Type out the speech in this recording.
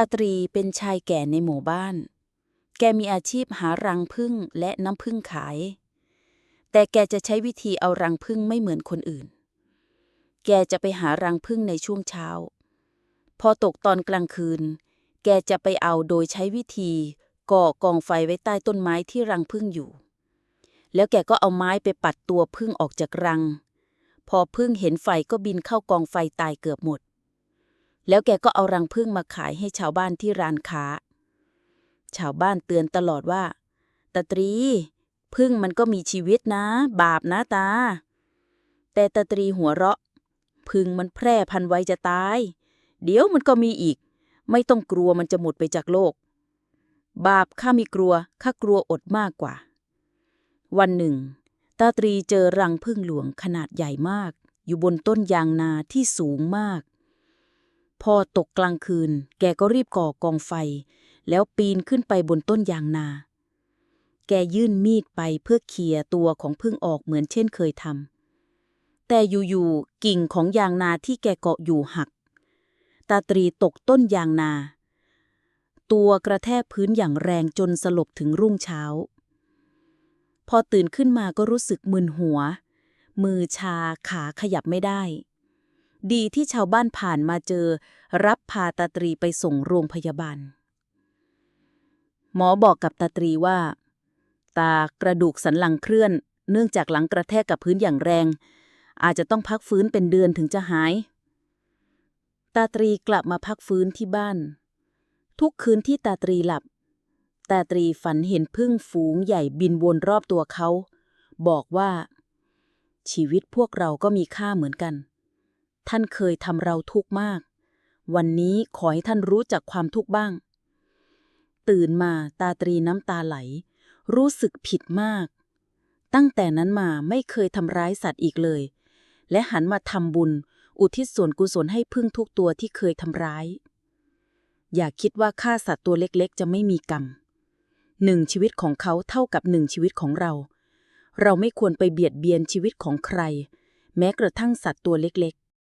าตรีเป็นชายแก่ในหมู่บ้าน แกมีอาชีพหารังผึ้งและน้ำผึ้งขาย แต่แกจะใช้วิธีเอารังผึ้งไม่เหมือนคนอื่น แกจะไปหารังผึ้งในช่วงเช้า พอตกตอนกลางคืน แกจะไปเอาโดยใช้วิธีก่อกองไฟไว้ใต้ต้นไม้ที่รังผึ้งอยู่ แล้วแกก็เอาไม้ไปปัดตัวผึ้งออกจากรัง พอผึ้งเห็นไฟก็บินเข้ากองไฟตายเกือบหมด แล้วแกก็เอารังผึ้งมาขายให้ชาวบ้านที่ร้านค้า ชาวบ้านเตือนตลอดว่าตาตรีผึ้งมันก็มีชีวิตนะ บาปนะตา แต่ตาตรีหัวเราะผึ้งมันแพร่พันไวจะตาย เดี๋ยวมันก็มีอีก ไม่ต้องกลัวมันจะหมดไปจากโลก บาปข้ามีกลัวข้ากลัวอดมากกว่า วันหนึ่ง ตาตรีเจอรังผึ้งหลวงขนาดใหญ่มาก อยู่บนต้นยางนาที่สูงมาก พอตกกลางคืน แกก็รีบก่อกองไฟ แล้วปีนขึ้นไปบนต้นยางนา แกยื่นมีดไปเพื่อเขี่ยตัวของผึ้งออกเหมือนเช่นเคยทำแต่อยู่ๆกิ่งของยางนาที่แกเกาะอยู่หัก ตาตรีตกต้นยางนา ตัวกระแทกพื้นอย่างแรงจนสลบถึงรุ่งเช้า พอตื่นขึ้นมาก็รู้สึกมึนหัว มือชาขาขยับไม่ได้ ดีที่ชาวบ้านผ่านมาเจอ รับพาตาตรีไปส่งโรงพยาบาล หมอบอกกับตาตรีว่า ตากระดูกสันหลังเคลื่อน เนื่องจากหลังกระแทกกับพื้นอย่างแรง อาจจะต้องพักฟื้นเป็นเดือนถึงจะหาย ตาตรีกลับมาพักฟื้นที่บ้าน ทุกคืนที่ตาตรีหลับ ตาตรีฝันเห็นพึ่งฝูงใหญ่บินวนรอบตัวเขา บอกว่า ชีวิตพวกเราก็มีค่าเหมือนกัน ท่านเคยทำเราทุกข์มาก วันนี้ขอให้ท่านรู้จักความทุกข์บ้าง ตื่นมาตาตรีน้ำตาไหล รู้สึกผิดมาก ตั้งแต่นั้นมาไม่เคยทำร้ายสัตว์อีกเลย และหันมาทำบุญ อุทิศส่วนกุศลให้พึ่งทุกตัวที่เคยทำร้าย อย่าคิดว่าฆ่าสัตว์ตัวเล็กๆ จะไม่มีกรรมหนึ่งชีวิตของเขาเท่ากับหนึ่งชีวิตของเรา เราไม่ควรไปเบียดเบียนชีวิตของใคร แม้กระทั่งสัตว์ตัวเล็กๆ